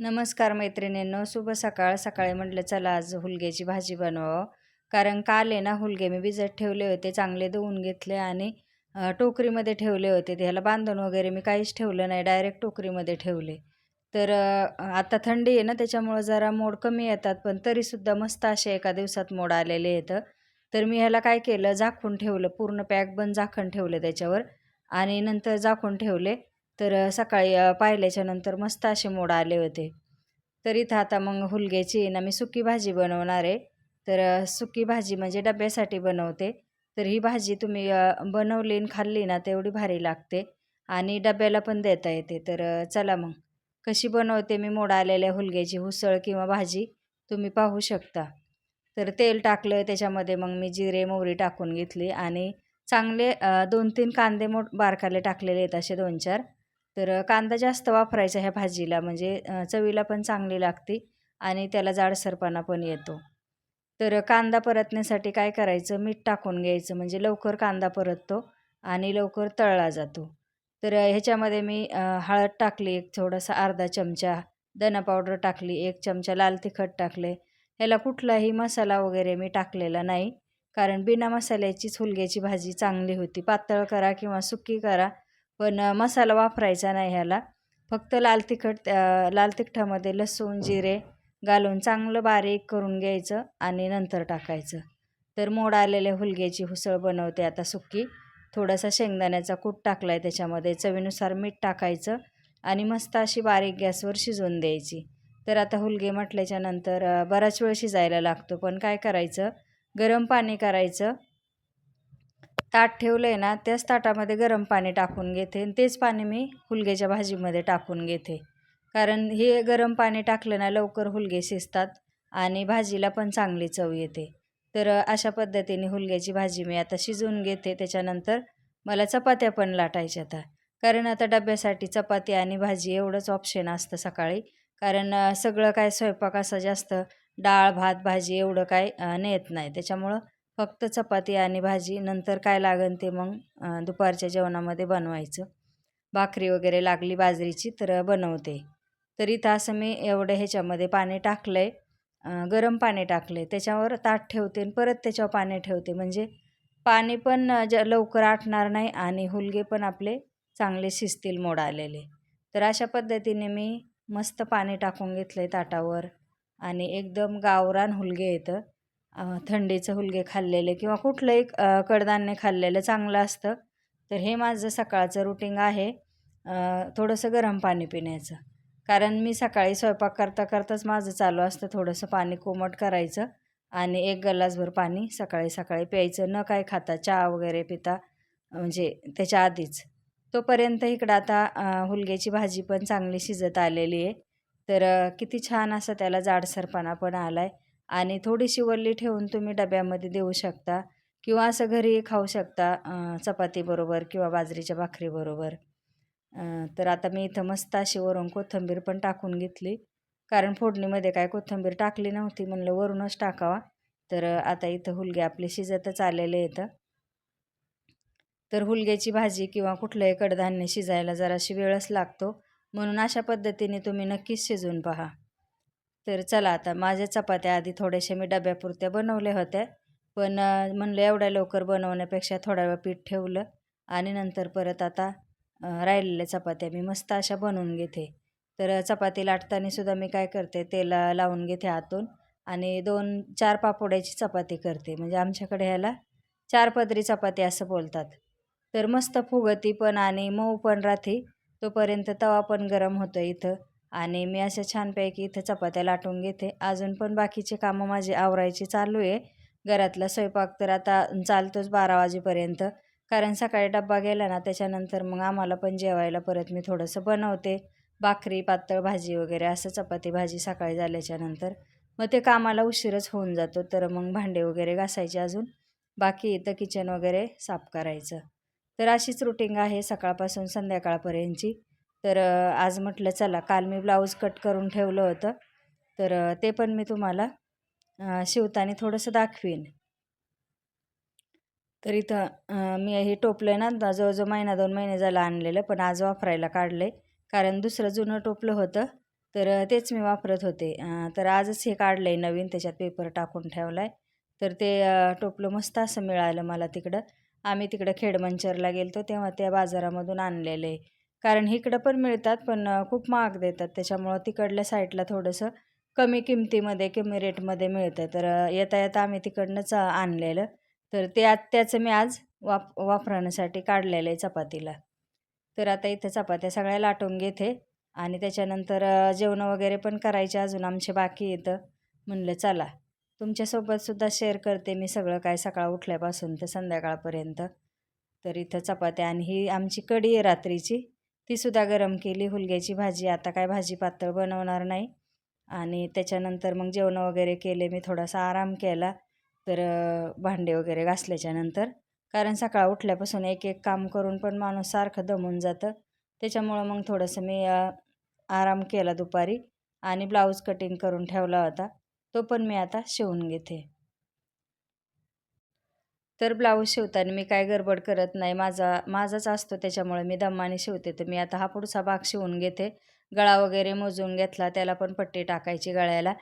नमस्कार मैत्रिणींनो शुभ सकाळ. सकाळी म्हटलं चला आज हुलग्याची भाजी बनवावं. कारण काल आहे ना हुलगे मी भिजत ठेवले होते चांगले धुवून घेतले आणि टोकरीमध्ये ठेवले होते. त्याला बांधून वगैरे मी काहीच ठेवलं नाही डायरेक्ट टोकरीमध्ये ठेवले. तर आता थंडी आहे ना त्याच्यामुळं जरा मोड कमी येतात पण तरीसुद्धा मस्त असे एका दिवसात मोड आलेले आहेत. तर मी ह्याला काय केलं झाकून ठेवलं पूर्ण पॅक बंद झाकण ठेवलं त्याच्यावर आणि नंतर झाकून ठेवले. तर सकाळी पाहिल्याच्यानंतर पाहिल्याच्या नंतर मस्त असे मोड आले होते. तर इथं आता मग हुलग्याची ना मी सुकी भाजी बनवणार आहे. तर सुकी भाजी म्हणजे डब्यासाठी बनवते. तर ही भाजी तुम्ही बनवली आणि खाल्ली ना तेवढी भारी लागते. आणि डब्याला पण देता येते. तर चला मग. कशी बनवते मी मोड आलेल्या हुलग्याची हुसळ किंवा भाजी तुम्ही पाहू शकता. तर तेल टाकलं त्याच्यामध्ये मग मी जिरे मोहरी टाकून घेतली. आणि चांगले दोन तीन कांदे मोठ बारकाले टाकलेले आहेत असे दोन चार तर कांदा जास्त वापरायचा ह्या भाजीला म्हणजे चवीला पण चांगली लागते आणि त्याला जाडसरपणा पण येतो. तर कांदा परतण्यासाठी काय करायचं? मीठ टाकून घ्यायचं म्हणजे लवकर कांदा परततो आणि लवकर तळला जातो. तर ह्याच्यामध्ये मी हळद टाकली एक थोडासा अर्धा चमचा धना पावडर टाकली एक चमचा लाल तिखट टाकले. ह्याला कुठलाही मसाला वगैरे मी टाकलेला नाही. कारण बिना मसाल्याचीच हुलग्याची भाजी चांगली होती. पातळ करा किंवा सुकी करा पण मसाला वापरायचा नाही ह्याला. फक्त लाल तिखट लाल तिखटामध्ये लसूण जिरे घालून चांगलं बारीक करून घ्यायचं आणि नंतर टाकायचं. तर मोड आलेल्या हुलग्याची हुसळ बनवते आता सुक्की थोडासा शेंगदाण्याचा कूट टाकला आहे त्याच्यामध्ये. चवीनुसार मीठ टाकायचं आणि मस्त अशी बारीक गॅसवर शिजवून द्यायची. तर आता हुलगे म्हटल्याच्या नंतर बराच वेळ शिजायला लागतो. पण काय करायचं? गरम पाणी करायचं. ताट ठेवलं आहे ना त्याच ताटामध्ये गरम पाणी टाकून घेते आणि तेच पाणी मी हुलग्याच्या भाजीमध्ये टाकून घेते. कारण हे गरम पाणी टाकलं ना लवकर हुलगे शिजतात आणि भाजीला पण चांगली चव येते. तर अशा पद्धतीने हुलग्याची भाजी मी आता शिजवून घेते. त्याच्यानंतर मला चपात्या पण लाटायच्या आता. कारण आता डब्यासाठी चपाती आणि भाजी एवढंच ऑप्शन असतं सकाळी. कारण सगळं काय स्वयंपाक असं जास्त डाळ भात भाजी एवढं काय नेत नाही. त्याच्यामुळं फक्त चपाती आणि भाजी नंतर काय लागेल ते मग दुपारच्या जेवणामध्ये बनवायचं. भाकरी वगैरे लागली बाजरीची तर बनवते. तरी तास मी एवढं ह्याच्यामध्ये पाणी टाकलं आहे गरम पाणी टाकलं आहे त्याच्यावर ताट ठेवते आणि परत त्याच्यावर पाणी ठेवते. म्हणजे पाणी पण ज लवकर आटणार नाही आणि हुलगे पण आपले चांगले शिजतील मोड आलेले. तर अशा पद्धतीने मी मस्त पाणी टाकून घेतलं आहे ताटावर आणि एकदम गावरान हुलगे येतं. थंडीचं हुलगे खाल्लेले किंवा कुठलंही कडधान्य खाल्लेलं चांगलं असतं. तर हे माझं सकाळचं रुटीन आहे. थोडंसं गरम पाणी पिण्याचं. कारण मी सकाळी स्वयंपाक करता करताच माझं चालू असतं थोडंसं पाणी कोमट करायचं आणि एक गलासभर पाणी सकाळी सकाळी प्यायचं. न काय खाता चहा वगैरे पिता म्हणजे त्याच्या आधीच. तोपर्यंत इकडं आता हुलग्याची भाजी पण चांगली शिजत आलेली आहे. तर किती छान असं त्याला जाडसरपणा पण आला आहे आणि थोडीशी वल्ली ठेवून तुम्ही डब्यामध्ये देऊ शकता किंवा असं घरी खाऊ शकता चपातीबरोबर किंवा बाजरीच्या भाकरीबरोबर तर आता मी इथं मस्त अशी वरून कोथिंबीर पण टाकून घेतली. कारण फोडणीमध्ये काय कोथिंबीर टाकली नव्हती म्हणलं वरूनच टाकावा. तर आता इथं हुलगे आपले शिजतच आलेले आहेत. तर हुलग्याची भाजी किंवा कुठलंही कडधान्य शिजायला जराशी वेळच लागतो. म्हणून अशा पद्धतीने तुम्ही नक्कीच शिजवून पहा. तर चला आता माझ्या चपात्या आधी थोड्याशा मी डब्यापुरत्या बनवल्या होत्या. पण म्हणलं एवढ्या लवकर बनवण्यापेक्षा थोडा वेळ पीठ ठेवलं आणि नंतर परत आता राहिलेल्या चपात्या मी मस्त अशा बनवून घेते. तर चपाती लाटताना सुद्धा मी काय करते तेल लावून घेते आतून आणि दोन चार पापोड्याची चपाती करते. म्हणजे आमच्याकडे ह्याला चार पदरी चपाती असं बोलतात. तर मस्त फुगती पण आणि मऊ पण राहते. तोपर्यंत तवा पण गरम होतो इथं. आणि मी अशा छानपैकी इथं चपात्या लाटून घेते. अजून पण बाकीचे कामं माझे आवरायची चालू आहे. घरातला स्वयंपाक तर आता चालतोच बारा वाजेपर्यंत. कारण सकाळी डब्बा गेला ना त्याच्यानंतर मग आम्हाला पण जेवायला परत मी थोडंसं बनवते. भाकरी पातळ भाजी वगैरे असं चपाती भाजी सकाळी झाल्याच्यानंतर मग ते कामाला उशीरच होऊन जातो तर मग भांडे वगैरे घासायचे अजून. बाकी इथं किचन वगैरे साफ करायचं. तर अशीच रुटीन आहे सकाळपासून संध्याकाळपर्यंतची. तर आज म्हटलं चला काल मी ब्लाऊज कट करून ठेवलं होतं. तर ते पण मी तुम्हाला शिवताना थोडंसं दाखवीन. तर इथं मी हे टोपलं ना जवळजवळ महिना दोन महिने झालं आणलेलं पण आज वापरायला काढलं आहे कारण दुसरं जुनं टोपलं होतं तर तेच मी वापरत होते. तर आजच हे काढलं आहे नवीन त्याच्यात पेपर टाकून ठेवला आहे तर ते टोपलं मस्त असं मिळालं मला तिकडं. आम्ही तिकडं खेडमंचरला गेलो तेव्हा त्या बाजारामधून आणलेलं आहे. कारण इकडं पण मिळतात पण खूप महाग देतात. त्याच्यामुळं तिकडल्या साईडला थोडंसं कमी किमतीमध्ये कमी रेटमध्ये मिळतं तर येता येता आम्ही तिकडनंच आणलेलं. तर ते आज त्याचं मी आज वाप वापरण्यासाठी काढलेलं आहे चपातीला. तर आता इथं चपात्या सगळ्या लाटून घेते आणि त्याच्यानंतर जेवणं वगैरे पण करायचे अजून आमचे बाकी येतं म्हणलं चला तुमच्यासोबतसुद्धा शेअर करते मी सगळं काय सकाळ उठल्यापासून तर संध्याकाळपर्यंत. तर इथं चपात्या आणि ही आमची कढी आहे रात्रीची. तीसुद्धा गरम केली. हुलग्याची भाजी आता काय भाजी पातळ बनवणार नाही. आणि त्याच्यानंतर मग जेवणं वगैरे केले. मी थोडासा आराम केला. तर भांडे वगैरे घासल्याच्यानंतर कारण सकाळ उठल्यापासून एक एक काम करून पण माणूस सारखं दमून जातं. त्याच्यामुळं मग थोडंसं मी आराम केला दुपारी. आणि ब्लाऊज कटिंग करून ठेवला होता. तो पण मी आता शिवून घेते. तर ब्लाऊज शिवताना मी काय गडबड करत नाही. माझा माझाच असतो त्याच्यामुळे मी दमाने शिवते. तर मी आता हा पुढचा भाग शिवून घेते. गळा वगैरे मोजून घेतला त्याला पण पट्टी टाकायची गळ्याला.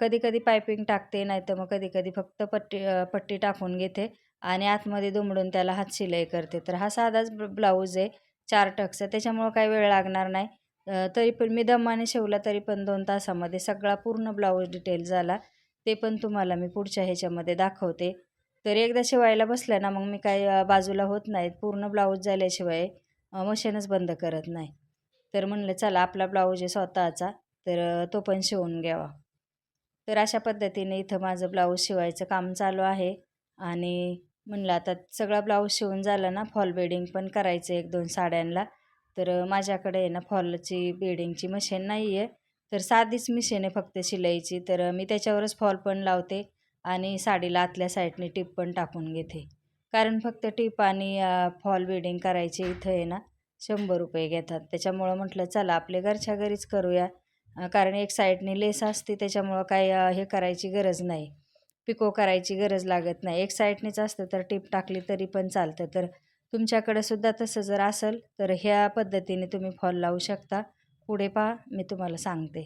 कधी कधी पायपिंग टाकते नाही तर मग कधी कधी फक्त पट्टी पट्टी टाकून घेते आणि आतमध्ये दुमडून त्याला हात शिलाई करते. तर हा साधाच ब्लाऊज आहे चार टक्सचा त्याच्यामुळं काही वेळ लागणार नाही. तरी पण मी दमाने शिवला तरी पण दोन तासामध्ये सगळा पूर्ण ब्लाऊज डिटेल झाला. ते पण तुम्हाला मी पुढच्या ह्याच्यामध्ये दाखवते. तर एकदा शिवायला बसलं ना मग मी काही बाजूला होत नाहीत. पूर्ण ब्लाऊज झाल्याशिवाय मशीनच बंद करत नाही. तर म्हणलं चला आपला ब्लाऊज आहे स्वतःचा तर तो पण शिवून घ्यावा. तर अशा पद्धतीने इथं माझं ब्लाऊज शिवायचं काम चालू आहे. आणि म्हणलं आता सगळा ब्लाऊज शिवून झाला ना फॉल बेडिंग पण करायचं एक दोन साड्यांना तर माझ्याकडे आहे ना फॉलची बेडिंगची मशीन नाही आहे तर साधीच मशीन आहे फक्त शिलाईची. तर मी त्याच्यावरच फॉल पण लावते. आणि साडीला आतल्या साईडने टिप पण टाकून घेते. कारण फक्त टिप आणि फॉल वेडिंग करायचे इथं आहे ना शंभर रुपये घेतात. त्याच्यामुळं म्हटलं चला आपले घरच्या घरीच करूया. कारण एक साईडने लेस असते त्याच्यामुळं काय हे करायची गरज नाही. पिको करायची गरज लागत नाही. एक साईडनेच असतं तर टिप टाकली तरी पण चालतं. तर तुमच्याकडं सुद्धा तसं जर असेल तर ह्या पद्धतीने तुम्ही फॉल लावू शकता. पुढे पहा मी तुम्हाला सांगते.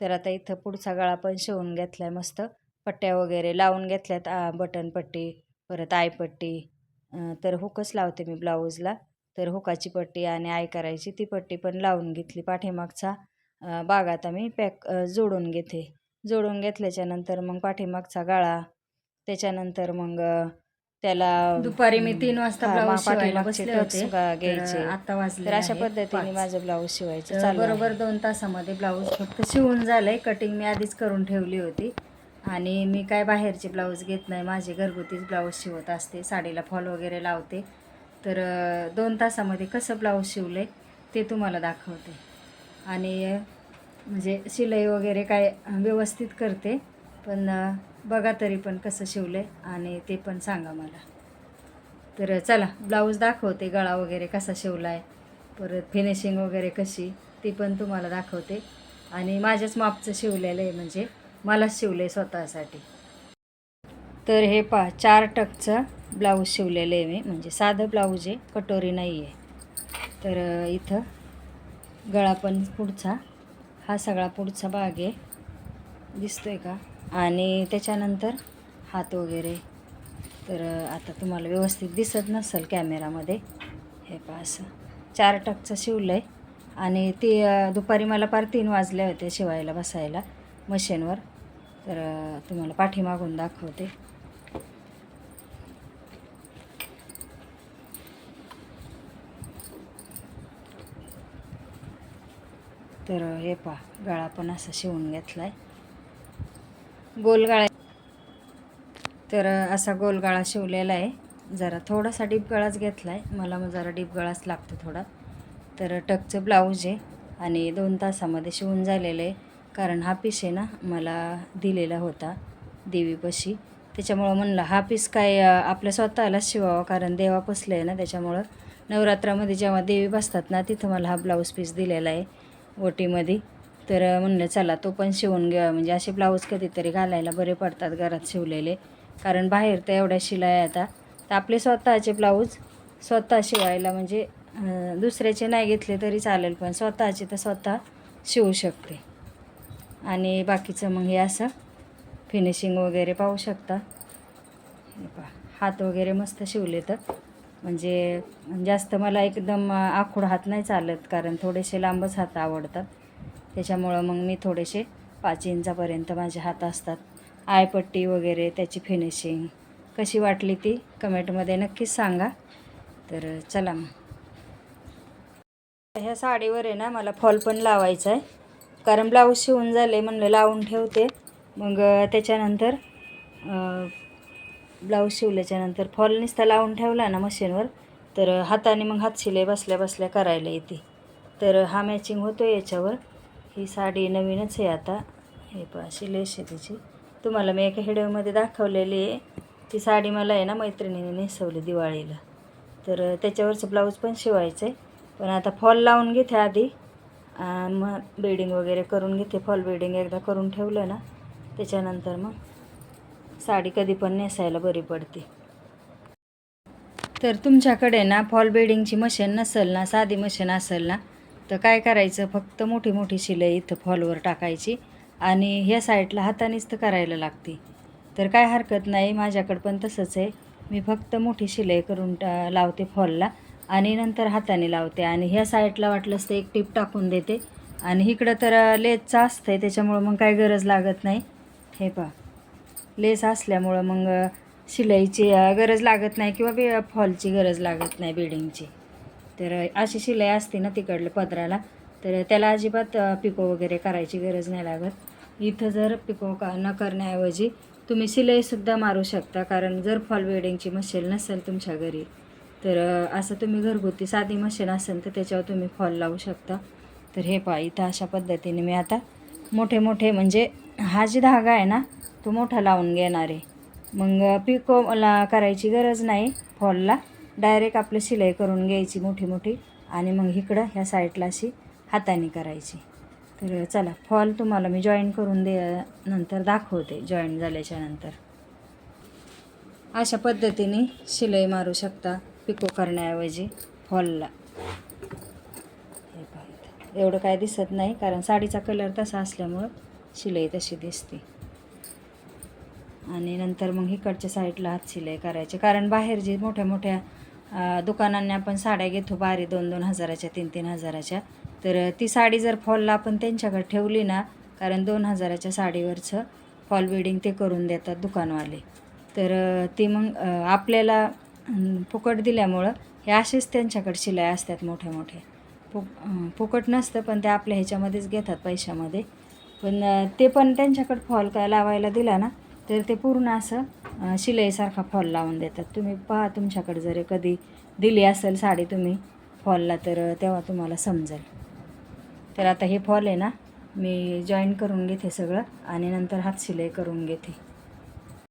तर आता इथं पुढचा गळा पण शिवून घेतला आहे मस्त. पट्ट्या वगैरे लावून घेतल्यात बटन पट्टी परत आयपट्टी तर हुकच लावते मी ब्लाऊजला. तर हुकाची पट्टी आणि आय करायची ती पट्टी पण लावून घेतली पाठीमागचा. बाग आता मी पॅक जोडून घेते. जोडून घेतल्याच्या नंतर मग पाठीमागचा गळा त्याच्यानंतर मग त्याला दुपारी मी तीन वाजता घ्यायचे. आता वाजले तर अशा पद्धतीने. माझं ब्लाऊज शिवायचं बरोबर. दोन तासामध्ये ब्लाऊज फक्त शिवून झालंय. कटिंग मी आधीच करून ठेवली होती. आणि मी काय बाहेरचे ब्लाऊज घेत नाही माझे घरगुतीच ब्लाऊज शिवत असते साडीला फॉल वगैरे लावते. तर दोन तासामध्ये कसं ब्लाऊज शिवले ते तुम्हाला दाखवते. आणि म्हणजे शिलाई वगैरे काय व्यवस्थित करते पण बघा तरी पण कसं शिवले आणि ते पण सांगा मला. तर चला ब्लाऊज दाखवते गळा वगैरे कसा शिवला आहे परत फिनिशिंग वगैरे कशी ती पण तुम्हाला दाखवते. आणि माझ्याच मापचं शिवलेलं आहे म्हणजे मला शिवलं आहे स्वतःसाठी. तर हे पा चार टकचं ब्लाऊज शिवलेलं आहे मी. म्हणजे साधं ब्लाऊज आहे कटोरी नाही आहे. तर इथं गळा पण पुढचा हा सगळा पुढचा भाग आहे. दिसतो आहे का? आणि त्याच्यानंतर हात वगैरे. तर आता तुम्हाला व्यवस्थित दिसत नसेल कॅमेरामध्ये. हे पहा असं. चार टकचं शिवलं आहे आणि ती दुपारी मला पार तीन वाजले होते शिवायला बसायला मशीनवर. तर तुम्हाला पाठीमागून दाखवते. तर हे पहा गळा पण असा शिवून घेतला आहे गोलगाळा. तर असा गोलगाळा शिवलेला आहे. जरा थोडासा डीप गळाच घेतला आहे मला मग जरा डीप गळाच लागतो थोडा. तर टकचं ब्लाऊज आहे आणि दोन तासामध्ये शिवून झालेलं आहे. कारण हा पीस आहे ना मला दिलेला होता देवीपाशी. त्याच्यामुळं म्हणलं हा पीस काय आपल्या स्वतःलाच शिवावा कारण देवा पसलं आहे ना त्याच्यामुळं. नवरात्रामध्ये जेव्हा देवी बसतात ना तिथं मला हा ब्लाऊज पीस दिलेला आहे ओटीमध्ये. तर म्हणलं चला तो पण शिवून घ्या म्हणजे असे ब्लाऊज कधीतरी घालायला बरे पडतात घरात शिवलेले. कारण बाहेर तर एवढ्या शिलाय आता. तर आपले स्वतःचे ब्लाऊज स्वतः शिवायला म्हणजे दुसऱ्याचे नाही घेतले तरी चालेल पण स्वतःचे तर स्वतः शिवू शकते. आणि बाकीचं मग हे असं फिनिशिंग वगैरे पाहू शकता. पहा हात वगैरे मस्त शिवले तर म्हणजे जास्त मला एकदम आखूड हात नाही चालत कारण थोडेसे लांबच हात आवडतात. त्याच्यामुळं मग मी थोडेसे पाच इंचापर्यंत माझे हात असतात. आयपट्टी वगैरे त्याची फिनिशिंग कशी वाटली ती? कमेंटमध्ये नक्कीच सांगा. तर चला मग. ह्या साडीवर आहे ना मला फॉल पण लावायचा आहे कारण ब्लाऊज शिवून झाले म्हणलं लावून ठेवते. मग त्याच्यानंतर ब्लाऊज शिवल्याच्यानंतर फॉल नुसता लावून ठेवला ना मशीनवर तर हाताने मग हात शिलाई बसल्या बसल्या करायला येते. तर हा मॅचिंग होतो याच्यावर. ही साडी नवीनच आहे आता. हे पहा अशी लेस आहे तिची. तुम्हाला मी एका व्हिडिओमध्ये दाखवलेली आहे. ती साडी मला आहे ना मैत्रिणीने नेसवली दिवाळीला. तर त्याच्यावरचं ब्लाऊज पण शिवायचं आहे पण आता फॉल लावून घेते आधी. मग बेडिंग वगैरे करून घेते. फॉल बेडिंग एकदा करून ठेवलं ना त्याच्यानंतर मग साडी कधी पण नेसायला बरी पडते. तर तुमच्याकडे ना फॉल बेडिंगची मशीन नसेल ना साधी मशीन असेल ना तर काय करायचं? फक्त मोठी मोठी शिलाई इथं फॉलवर टाकायची आणि ह्या साईडला हातानेच तर करायला लागते. तर काय हरकत नाही माझ्याकडं पण तसंच आहे. मी फक्त मोठी शिलाई करून टा लावते फॉलला आणि नंतर हाताने लावते. आणि ह्या साईडला वाटलंच ते एक टीप टाकून देते. आणि इकडं तर लेसचं असतं आहे त्याच्यामुळं मग काय गरज लागत नाही. हे पहा. लेस असल्यामुळं मग शिलाईची गरज लागत नाही किंवा बे फॉलची गरज लागत नाही बिल्डिंगची. तर अशी शिलाई असते ना तिकडलं पदराला तर त्याला अजिबात पिको वगैरे करायची गरज नाही लागत. इथं जर पिको का न करण्याऐवजी तुम्ही शिलाईसुद्धा मारू शकता. कारण जर फॉल वेडिंगची मशीन नसेल तुमच्या घरी तर असं तुम्ही घरगुती साधी मशीन असेल तर त्याच्यावर तुम्ही फॉल लावू शकता. तर हे पहा इथं अशा पद्धतीने मी आता मोठे मोठे म्हणजे हा जी धागा आहे ना तो मोठा लावून घेणार आहे. मग पिकोला करायची गरज नाही फॉलला. डायरेक्ट आपलं शिलाई करून घ्यायची मोठी मोठी आणि मग इकडं ह्या साईडला अशी हाताने करायची. तर चला फॉल तुम्हाला मी जॉईन करून दे नंतर दाखवते जॉईन झाल्याच्यानंतर. अशा पद्धतीने शिलाई मारू शकता. पिको करण्याऐवजी फॉलला हे एवढं काय दिसत नाही कारण साडीचा कलर तसा असल्यामुळं शिलाई तशी दिसते. आणि नंतर मग इकडच्या साईडला हात शिलाई करायची. कारण बाहेर जे मोठ्या मोठ्या दुकानांनी आपण साड्या घेतो बारी दोन दोन हजाराच्या तीन तीन हजाराच्या तर ती साडी जर फॉलला आपण त्यांच्याकडे ठेवली ना कारण दोन हजाराच्या साडीवरचं फॉल बिडिंग ते करून देतात दुकानवाले. तर ती मग आपल्याला फुकट दिल्यामुळं हे असेच त्यांच्याकडे शिलाई असतात मोठे मोठे. फुक फुकट नसतं पण ते आपल्या ह्याच्यामध्येच घेतात पैशामध्ये. पण ते पण त्यांच्याकडे फॉल काय लावायला दिला ना तर ते पूर्ण असं शिलाईसारखा फॉल लावून देतात. तुम्ही पहा तुमच्याकडे जर कधी दिली असेल साडी तुम्ही फॉलला तर तेव्हा तुम्हाला समजेल. तर आता हे फॉल आहे ना मी जॉईन करून घेते सगळं आणि नंतर हात शिलाई करून घेते.